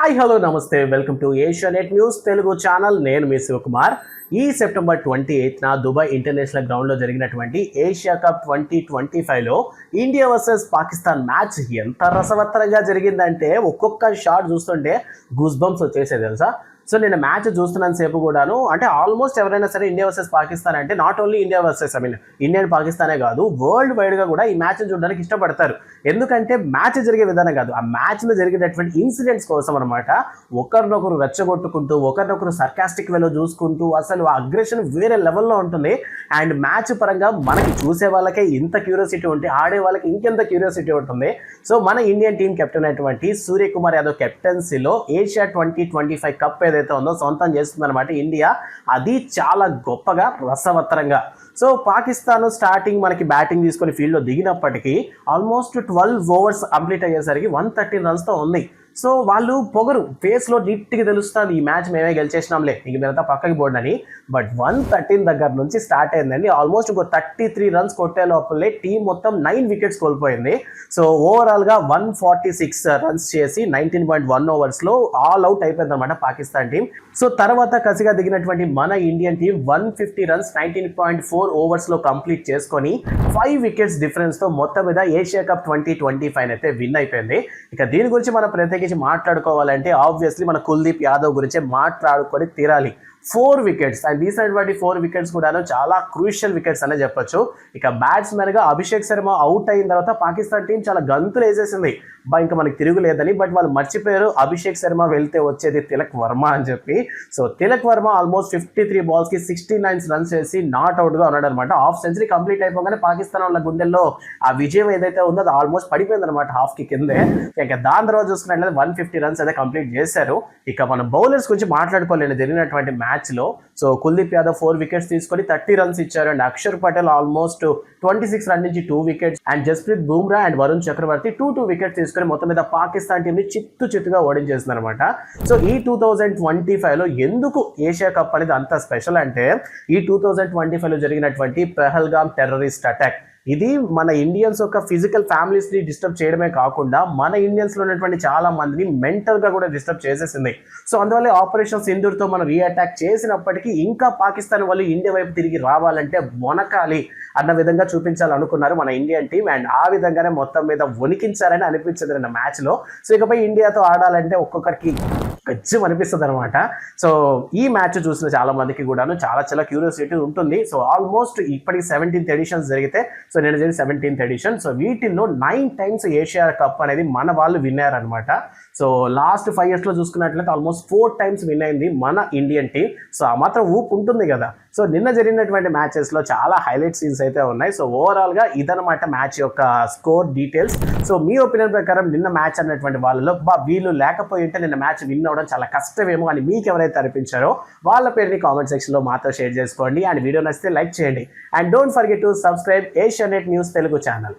Hi hello నమస్తే. Welcome to Asianet news Telugu channel. నేను మీ శివకుమార్. ఈ సెప్టెంబర్ ట్వంటీ ఎయిత్ నా దుబాయ్ ఇంటర్నేషనల్ గ్రౌండ్లో జరిగినటువంటి ఏషియా కప్ ట్వంటీ ట్వంటీ ఫైవ్లో ఇండియా వర్సెస్ పాకిస్తాన్ మ్యాచ్ ఎంత రసవత్తరంగా జరిగిందంటే ఒక్కొక్క షాట్ చూస్తుంటే గూస్ బంప్స్ వచ్చేసేది తెలుసా? సో నేను మ్యాచ్ చూస్తున్నాను సేపు కూడాను అంటే ఆల్మోస్ట్ ఎవరైనా సరే ఇండియా వర్సెస్ పాకిస్తాన్ అంటే not only India versus I mean Indian పాకిస్తానే కాదు వరల్డ్ వైడ్గా కూడా ఈ మ్యాచ్ని చూడడానికి ఇష్టపడతారు. ఎందుకంటే మ్యాచ్ జరిగే విధానం కాదు ఆ మ్యాచ్లో జరిగేటటువంటి ఇన్సిడెంట్స్ కోసం అనమాట ఒకరినొకరు రెచ్చగొట్టుకుంటూ ఒకరినొకరు సర్కాస్టిక్ వేలో చూసుకుంటూ అసలు ఆ అగ్రెషన్ వేరే లెవెల్లో ఉంటుంది. అండ్ మ్యాచ్ పరంగా మనకి చూసే వాళ్ళకే ఇంత క్యూరియాసిటీ ఉంటే ఆడే వాళ్ళకి ఇంకెంత క్యూరియాసిటీ ఉంటుంది. సో మన ఇండియన్ టీం కెప్టెన్ అయినటువంటి Suryakumar Yadav కెప్టెన్సీలో Asia twenty twenty five cup ఏదైతే ఉందో సొంతం చేస్తుందన్నమాట ఇండియా అది చాలా గొప్పగా రసవత్తరంగా. సో పాకిస్తాన్ స్టార్టింగ్ మనకి బ్యాటింగ్ తీసుకొని ఫీల్డ్లో దిగినప్పటికీ ఆల్మోస్ట్ ట్వెల్వ్ ఓవర్స్ కంప్లీట్ అయ్యేసరికి వన్ థర్టీన్ రన్స్తో ఉంది. సో వాళ్ళు పొగరు. ఫేస్లో నీట్గా తెలుస్తుంది ఈ మ్యాచ్ మేమే గెలిచేసినాంలే. ఇంక మీరంతా పక్కకి పోండి అని బట్ వన్ థర్టీన్ దగ్గర నుంచి స్టార్ట్ అయిందండి. ఆల్మోస్ట్ ఇంకో థర్టీ త్రీ రన్స్ కొట్టే లోపలే టీం మొత్తం నైన్ వికెట్స్ కోల్పోయింది. సో ఓవరాల్గా వన్ ఫార్టీ సిక్స్ రన్స్ చేసి నైన్టీన్ పాయింట్ వన్ ఓవర్స్లో ఆల్ అవుట్ అయిపోయింది అనమాట పాకిస్తాన్ టీం సో తర్వాత కసిగా దిగినటువంటి మన Indian team one fifty runs nineteen point four ఓవర్స్లో complete చేసుకొని ఫైవ్ వికెట్స్ డిఫరెన్స్తో మొత్తం మీద Asia cup twenty twenty five అయితే విన్ అయిపోయింది. ఇక దీని గురించి మనం గురించి మాట్లాడుకోవాలంటే ఆబ్వియస్లీ మన కుల్దీప్ యాదవ్ గురించే మాట్లాడుకొని తీరాలి. Four wickets. అండ్ తీసినటువంటి ఫోర్ వికెట్స్ కూడాను చాలా క్రూషియల్ వికెట్స్ అనే చెప్పొచ్చు. ఇక బ్యాట్స్మెన్గా అభిషేక్ శర్మ అవుట్ అయిన తర్వాత పాకిస్తాన్ టీం చాలా గంతులు వేసేసింది. బా ఇంకా మనకి తిరుగులేదని బట్ వాళ్ళు మర్చిపోయారు. అభిషేక్ శర్మ వెళ్తే వచ్చేది తిలక్ వర్మ అని చెప్పి. So Tilak Varma almost fifty three బాల్స్కి sixty nines runs చేసి నాట్ అవుట్గా ఉన్నాడు అనమాట హాఫ్ సెంచరీ కంప్లీట్ అయిపోగానే పాకిస్తాన్ వాళ్ళ గుండెల్లో ఆ విజయం ఏదైతే ఉందో అది ఆల్మోస్ట్ పడిపోయింది అనమాట హాఫ్కి కిందే. ఇక దాని తర్వాత చూసుకున్నట్లయితే వన్ ఫిఫ్టీ రన్స్ అయితే కంప్లీట్ చేశారు. ఇక మన బౌలర్స్ గురించి మాట్లాడుకోలేని జరిగినటువంటి మ్యాచ్ మ్యాచ్లో so Kuldeep Yadav four wickets తీసుకొని థర్టీ రన్స్ ఇచ్చారు. And Akshar Patel almost twenty six run నుంచి two wickets and Jasprit Bumrah and Varun Chakravarthy two two wickets తీసుకొని మొత్తం మీద పాకిస్తాన్ టీంని చిత్తు చిత్తుగా ఓడించేసింది అనమాట సో ఈ టూ థౌజండ్ ట్వంటీ ఫైవ్లో ఎందుకు ఏషియా కప్ అనేది అంత స్పెషల్ అంటే ఈ టూ థౌజండ్ ట్వంటీ ఫైవ్లో జరిగినటువంటి పెహల్గామ్ టెర్రరిస్ట్ అటాక్ ఇది మన ఇండియన్స్ యొక్క ఫిజికల్ ఫ్యామిలీస్ని డిస్టర్బ్ చేయడమే కాకుండా మన ఇండియన్స్లో ఉన్నటువంటి చాలా మందిని మెంటల్గా కూడా డిస్టర్బ్ చేసేసింది. సో అందువల్ల ఆపరేషన్ సింధూర్తో మనం రీఅటాక్ చేసినప్పటికీ ఇంకా పాకిస్తాన్ వాళ్ళు ఇండియా వైపు తిరిగి రావాలంటే వనకాలి అన్న విధంగా చూపించాలనుకున్నారు మన ఇండియన్ టీం అండ్ ఆ విధంగానే మొత్తం మీద వణికించారని అనిపించింది మ్యాచ్లో సో ఇకపై ఇండియాతో ఆడాలంటే ఒక్కొక్కరికి గజ్జం అనిపిస్తుంది అనమాట సో ఈ మ్యాచ్ చూసిన చాలా మందికి కూడాను చాలా చాలా క్యూరియాసిటీ ఉంటుంది. సో ఆల్మోస్ట్ ఇప్పటికి సెవెంటీన్త్ ఎడిషన్స్ జరిగితే సో నేను జరిగింది సెవెంటీన్త్ ఎడిషన్. సో వీటిల్లో నైన్ టైమ్స్ ఏషియా కప్ అనేది మన వాళ్ళు విన్నారనమాట. సో లాస్ట్ ఫైవ్ ఇయర్స్లో చూసుకున్నట్లయితే ఆల్మోస్ట్ ఫోర్ టైమ్స్ విన్ అయింది మన ఇండియన్ టీం సో ఆ మాత్రం ఊపు ఉంటుంది కదా. సో నిన్న జరిగినటువంటి మ్యాచెస్లో చాలా హైలైట్ సీన్స్ అయితే ఉన్నాయి. సో ఓవరాల్గా ఇదనమాట మ్యాచ్ యొక్క స్కోర్ డీటెయిల్స్ సో మీ ఒపీనియన్ ప్రకారం నిన్న మ్యాచ్ అన్నటువంటి వాళ్ళలో బా వీళ్ళు లేకపోయి ఉంటే నిన్న మ్యాచ్ విన్ అవ్వడం చాలా కష్టమేమో అని మీకు ఎవరైతే అనిపించారో వాళ్ళ పేరుని కామెంట్ సెక్షన్లో మాతో షేర్ చేసుకోండి. అండ్ వీడియో నచ్చితే లైక్ చేయండి. And don't forget to subscribe Asianet news Telugu channel